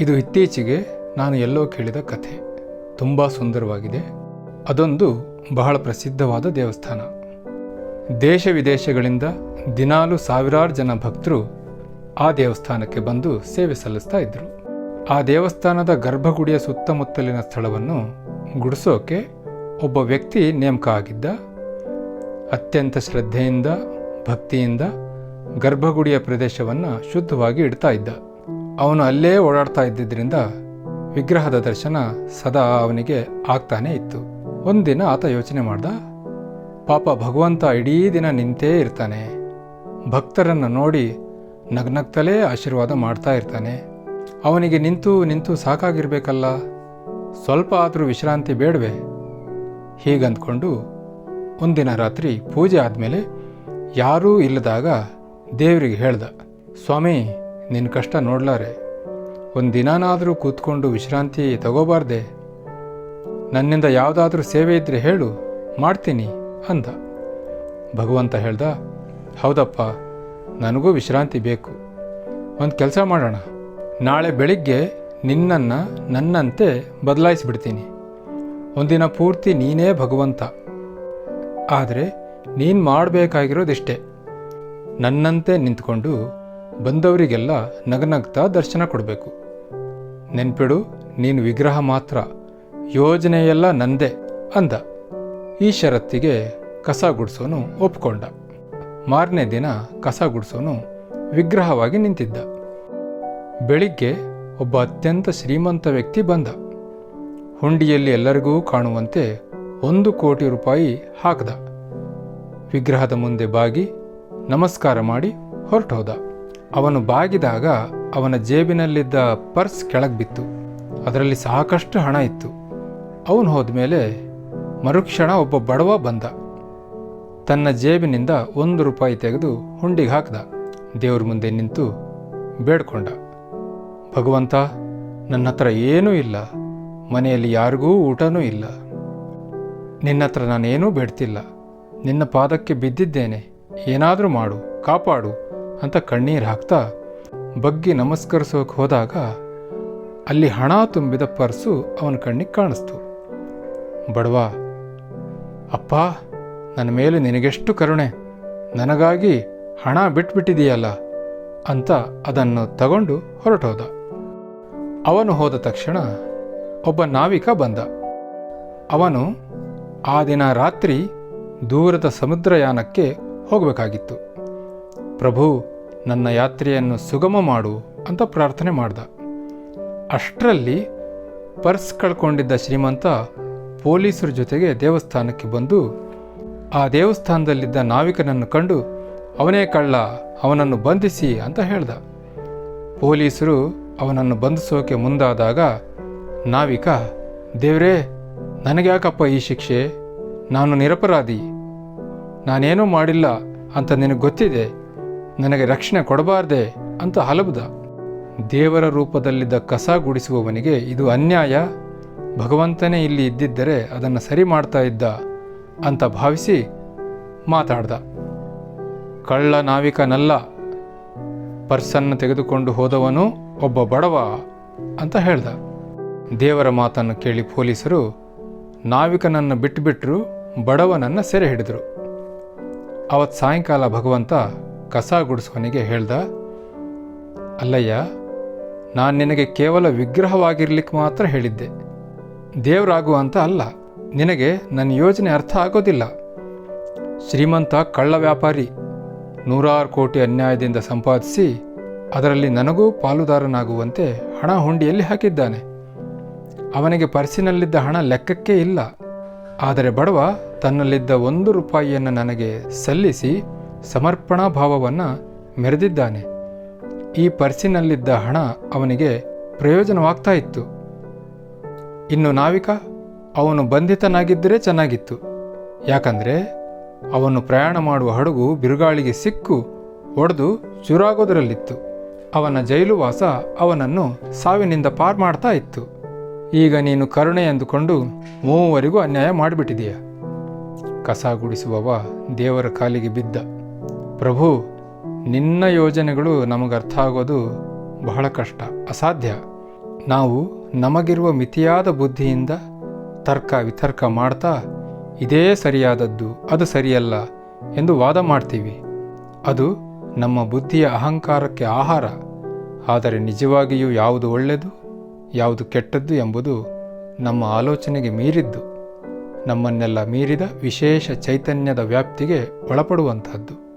ಇದು ಇತ್ತೀಚೆಗೆ ನಾನು ಎಲ್ಲೋ ಕೇಳಿದ ಕಥೆ. ತುಂಬ ಸುಂದರವಾಗಿದೆ. ಅದೊಂದು ಬಹಳ ಪ್ರಸಿದ್ಧವಾದ ದೇವಸ್ಥಾನ. ದೇಶ ವಿದೇಶಗಳಿಂದ ದಿನಾಲು ಸಾವಿರಾರು ಜನ ಭಕ್ತರು ಆ ದೇವಸ್ಥಾನಕ್ಕೆ ಬಂದು ಸೇವೆ ಸಲ್ಲಿಸ್ತಾ ಇದ್ದರು ಆ ದೇವಸ್ಥಾನದ ಗರ್ಭಗುಡಿಯ ಸುತ್ತಮುತ್ತಲಿನ ಸ್ಥಳವನ್ನು ಗುಡಿಸೋಕೆ ಒಬ್ಬ ವ್ಯಕ್ತಿ ನೇಮಕ ಆಗಿದ್ದ. ಅತ್ಯಂತ ಶ್ರದ್ಧೆಯಿಂದ, ಭಕ್ತಿಯಿಂದ ಗರ್ಭಗುಡಿಯ ಪ್ರದೇಶವನ್ನು ಶುದ್ಧವಾಗಿ ಇಡ್ತಾ ಇದ್ದ. ಅವನು ಅಲ್ಲೇ ಓಡಾಡ್ತಾ ಇದ್ದಿದ್ದರಿಂದ ವಿಗ್ರಹದ ದರ್ಶನ ಸದಾ ಅವನಿಗೆ ಆಗ್ತಾನೇ ಇತ್ತು. ಒಂದಿನ ಆತ ಯೋಚನೆ ಮಾಡ್ದ, ಪಾಪ ಭಗವಂತ ಇಡೀ ದಿನ ನಿಂತೇ ಇರ್ತಾನೆ. ಭಕ್ತರನ್ನು ನೋಡಿ ನಗ್ನಗ್ತಲೇ ಆಶೀರ್ವಾದ ಮಾಡ್ತಾ ಇರ್ತಾನೆ. ಅವನಿಗೆ ನಿಂತು ನಿಂತು ಸಾಕಾಗಿರ್ಬೇಕಲ್ಲ. ಸ್ವಲ್ಪ ಆದರೂ ವಿಶ್ರಾಂತಿ ಬೇಡವೆ. ಹೀಗಂದ್ಕೊಂಡು ಒಂದಿನ ರಾತ್ರಿ ಪೂಜೆ ಆದಮೇಲೆ ಯಾರೂ ಇಲ್ಲದಾಗ ದೇವರಿಗೆ ಹೇಳ್ದ, ಸ್ವಾಮಿ ನಿನ್ನ ಕಷ್ಟ ನೋಡ್ಲಾರೆ. ಒಂದು ದಿನಾನಾದರೂ ಕೂತ್ಕೊಂಡು ವಿಶ್ರಾಂತಿ ತಗೋಬಾರ್ದೆ. ನನ್ನಿಂದ ಯಾವುದಾದ್ರೂ ಸೇವೆ ಇದ್ದರೆ ಹೇಳು, ಮಾಡ್ತೀನಿ ಅಂದ. ಭಗವಂತ ಹೇಳ್ದ, ಹೌದಪ್ಪ, ನನಗೂ ವಿಶ್ರಾಂತಿ ಬೇಕು. ಒಂದು ಕೆಲಸ ಮಾಡೋಣ. ನಾಳೆ ಬೆಳಿಗ್ಗೆ ನಿನ್ನನ್ನು ನನ್ನಂತೆ ಬದಲಾಯಿಸಿಬಿಡ್ತೀನಿ. ಒಂದಿನ ಪೂರ್ತಿ ನೀನೇ ಭಗವಂತ. ಆದರೆ ನೀನು ಮಾಡಬೇಕಾಗಿರೋದಿಷ್ಟೇ. ನನ್ನಂತೆ ನಿಂತ್ಕೊಂಡು ಬಂದವರಿಗೆಲ್ಲ ನಗನಗ್ತಾ ದರ್ಶನ ಕೊಡಬೇಕು. ನೆನ್ಪಿಡು, ನೀನು ವಿಗ್ರಹ ಮಾತ್ರ, ಯೋಜನೆಯೆಲ್ಲ ನಂದೇ, ಅಂದ. ಈ ಷರತ್ತಿಗೆ ಕಸ ಗುಡಿಸೋನು ಒಪ್ಕೊಂಡ. ಮಾರನೇ ದಿನ ಕಸ ಗುಡಿಸೋನು ವಿಗ್ರಹವಾಗಿ ನಿಂತಿದ್ದ. ಬೆಳಿಗ್ಗೆ ಒಬ್ಬ ಅತ್ಯಂತ ಶ್ರೀಮಂತ ವ್ಯಕ್ತಿ ಬಂದ. ಹುಂಡಿಯಲ್ಲಿ ಎಲ್ಲರಿಗೂ ಕಾಣುವಂತೆ ಒಂದು ಕೋಟಿ ರೂಪಾಯಿ ಹಾಕ್ದ. ವಿಗ್ರಹದ ಮುಂದೆ ಬಾಗಿ ನಮಸ್ಕಾರ ಮಾಡಿ ಹೊರಟೋದ. ಅವನು ಬಾಗಿದಾಗ ಅವನ ಜೇಬಿನಲ್ಲಿದ್ದ ಪರ್ಸ್ ಕೆಳಗೆ ಬಿತ್ತು. ಅದರಲ್ಲಿ ಸಾಕಷ್ಟು ಹಣ ಇತ್ತು. ಅವನು ಹೋದ್ಮೇಲೆ ಮರುಕ್ಷಣ ಒಬ್ಬ ಬಡವ ಬಂದ. ತನ್ನ ಜೇಬಿನಿಂದ ಒಂದು ರೂಪಾಯಿ ತೆಗೆದು ಹುಂಡಿಗೆ ಹಾಕ್ದ. ದೇವ್ರ ಮುಂದೆ ನಿಂತು ಬೇಡ್ಕೊಂಡ. ಭಗವಂತ ನನ್ನ ಹತ್ರ ಏನೂ ಇಲ್ಲ. ಮನೆಯಲ್ಲಿ ಯಾರಿಗೂ ಊಟನೂ ಇಲ್ಲ. ನಿನ್ನ ಹತ್ರ ನಾನೇನೂ ಬೇಡ್ತಿಲ್ಲ. ನಿನ್ನ ಪಾದಕ್ಕೆ ಬಿದ್ದಿದ್ದೇನೆ. ಏನಾದರೂ ಮಾಡು, ಕಾಪಾಡು. ಅಂತ ಕಣ್ಣೀರು ಹಾಕ್ತಾ ಬಗ್ಗಿ ನಮಸ್ಕರಿಸೋಕೆ ಹೋದಾಗ ಅಲ್ಲಿ ಹಣ ತುಂಬಿದ ಪರ್ಸು ಅವನ ಕಣ್ಣಿಗೆ ಕಾಣಿಸ್ತು. ಬಡವ, ಅಪ್ಪ ನನ್ನ ಮೇಲೆ ನಿನಗೆಷ್ಟು ಕರುಣೆ. ನನಗಾಗಿ ಹಣ ಬಿಟ್ಬಿಟ್ಟಿದೆಯಲ್ಲ ಅಂತ ಅದನ್ನು ತಗೊಂಡು ಹೊರಟೋದ. ಅವನು ಹೋದ ತಕ್ಷಣ ಒಬ್ಬ ನಾವಿಕ ಬಂದ. ಅವನು ಆ ದಿನ ರಾತ್ರಿ ದೂರದ ಸಮುದ್ರಯಾನಕ್ಕೆ ಹೋಗಬೇಕಾಗಿತ್ತು. ಪ್ರಭು, ನನ್ನ ಯಾತ್ರೆಯನ್ನು ಸುಗಮ ಮಾಡು ಅಂತ ಪ್ರಾರ್ಥನೆ ಮಾಡ್ದ. ಅಷ್ಟರಲ್ಲಿ ಪರ್ಸ್ ಕಳ್ಕೊಂಡಿದ್ದ ಶ್ರೀಮಂತ ಪೊಲೀಸರ ಜೊತೆಗೆ ದೇವಸ್ಥಾನಕ್ಕೆ ಬಂದು ಆ ದೇವಸ್ಥಾನದಲ್ಲಿದ್ದ ನಾವಿಕನನ್ನು ಕಂಡು ಅವನೇ ಕಳ್ಳ, ಅವನನ್ನು ಬಂಧಿಸಿ ಅಂತ ಹೇಳ್ದ. ಪೊಲೀಸರು ಅವನನ್ನು ಬಂಧಿಸೋಕೆ ಮುಂದಾದಾಗ ನಾವಿಕ, ದೇವ್ರೇ, ನನಗ್ಯಾಕಪ್ಪ ಈ ಶಿಕ್ಷೆ? ನಾನು ನಿರಪರಾಧಿ. ನಾನೇನೂ ಮಾಡಿಲ್ಲ ಅಂತ ನಿನಗೆ ಗೊತ್ತಿದೆ? ನನಗೆ ರಕ್ಷಣೆ ಕೊಡಬಾರ್ದೆ ಅಂತ ಹಲಬುದ. ದೇವರ ರೂಪದಲ್ಲಿದ್ದ ಕಸ ಗುಡಿಸುವವನಿಗೆ ಇದು ಅನ್ಯಾಯ. ಭಗವಂತನೇ ಇಲ್ಲಿ ಇದ್ದಿದ್ದರೆ ಅದನ್ನು ಸರಿ ಮಾಡ್ತಾ ಇದ್ದ ಅಂತ ಭಾವಿಸಿ ಮಾತಾಡ್ದ. ಕಳ್ಳ ನಾವಿಕನಲ್ಲ. ಪರ್ಸನ್ನು ತೆಗೆದುಕೊಂಡು ಹೋದವನು ಒಬ್ಬ ಬಡವ ಅಂತ ಹೇಳ್ದ. ದೇವರ ಮಾತನ್ನು ಕೇಳಿ ಪೊಲೀಸರು ನಾವಿಕನನ್ನು ಬಿಟ್ಟುಬಿಟ್ರು ಬಡವನನ್ನು ಸೆರೆ ಹಿಡಿದರು. ಅವತ್ತು ಸಾಯಂಕಾಲ ಭಗವಂತ ಕಸ ಗುಡಿಸುವನಿಗೆ ಹೇಳ್ದ, ಅಲ್ಲಯ್ಯ, ನಾನು ನಿನಗೆ ಕೇವಲ ವಿಗ್ರಹವಾಗಿರ್ಲಿಕ್ಕೆ ಮಾತ್ರ ಹೇಳಿದ್ದೆ. ದೇವರಾಗು ಅಂತ ಅಲ್ಲ. ನಿನಗೆ ನನ್ನ ಯೋಜನೆ ಅರ್ಥ ಆಗೋದಿಲ್ಲ. ಶ್ರೀಮಂತ ಕಳ್ಳ ವ್ಯಾಪಾರಿ ನೂರಾರು ಕೋಟಿ ಅನ್ಯಾಯದಿಂದ ಸಂಪಾದಿಸಿ ಅದರಲ್ಲಿ ನನಗೂ ಪಾಲುದಾರನಾಗುವಂತೆ ಹಣ ಹುಂಡಿಯಲ್ಲಿ ಹಾಕಿದ್ದಾನೆ. ಅವನಿಗೆ ಪರ್ಸಿನಲ್ಲಿದ್ದ ಹಣ ಲೆಕ್ಕಕ್ಕೆ ಇಲ್ಲ. ಆದರೆ ಬಡವ ತನ್ನಲ್ಲಿದ್ದ ಒಂದು ರೂಪಾಯಿಯನ್ನು ನನಗೆ ಸಲ್ಲಿಸಿ ಸಮರ್ಪಣಾ ಭಾವವನ್ನು ಮೆರೆದಿದ್ದಾನೆ. ಈ ಪರ್ಸಿನಲ್ಲಿದ್ದ ಹಣ ಅವನಿಗೆ ಪ್ರಯೋಜನವಾಗ್ತಾ ಇತ್ತು. ಇನ್ನು ನಾವಿಕ, ಅವನು ಬಂಧಿತನಾಗಿದ್ದರೆ ಚೆನ್ನಾಗಿತ್ತು. ಯಾಕಂದರೆ, ಅವನು ಪ್ರಯಾಣ ಮಾಡುವ ಹಡಗು ಬಿರುಗಾಳಿಗೆ ಸಿಕ್ಕು, ಒಡೆದು ಚುರಾಗೋದರಲ್ಲಿತ್ತು. ಅವನ ಜೈಲುವಾಸ ಅವನನ್ನು ಸಾವಿನಿಂದ ಪಾರ್ ಮಾಡ್ತಾ ಇತ್ತು. ಈಗ ನೀನು ಕರುಣೆ ಎಂದುಕೊಂಡು ಮೂವರಿಗೂ ಅನ್ಯಾಯ ಮಾಡಿಬಿಟ್ಟಿದೀಯ. ಕಸ ಗುಡಿಸುವವ ದೇವರ ಕಾಲಿಗೆ ಬಿದ್ದ. ಪ್ರಭು, ನಿನ್ನ ಯೋಜನೆಗಳು ನಮಗೆ ಅರ್ಥ ಆಗೋದು ಬಹಳ ಕಷ್ಟ, ಅಸಾಧ್ಯ. ನಾವು ನಮಗಿರುವ ಮಿತಿಯಾದ ಬುದ್ಧಿಯಿಂದ ತರ್ಕ ವಿತರ್ಕ ಮಾಡ್ತಾ ಇದೇ ಸರಿಯಾದದ್ದು, ಅದು ಸರಿಯಲ್ಲ ಎಂದು ವಾದ ಮಾಡ್ತೀವಿ. ಅದು ನಮ್ಮ ಬುದ್ಧಿಯ ಅಹಂಕಾರಕ್ಕೆ ಆಹಾರ. ಆದರೆ ನಿಜವಾಗಿಯೂ ಯಾವುದು ಒಳ್ಳೆಯದು ಯಾವುದು ಕೆಟ್ಟದ್ದು ಎಂಬುದು ನಮ್ಮ ಆಲೋಚನೆಗೆ ಮೀರಿದ್ದು. ನಮ್ಮನ್ನೆಲ್ಲ ಮೀರಿದ ವಿಶೇಷ ಚೈತನ್ಯದ ವ್ಯಾಪ್ತಿಗೆ ಒಳಪಡುವಂತಹದ್ದು.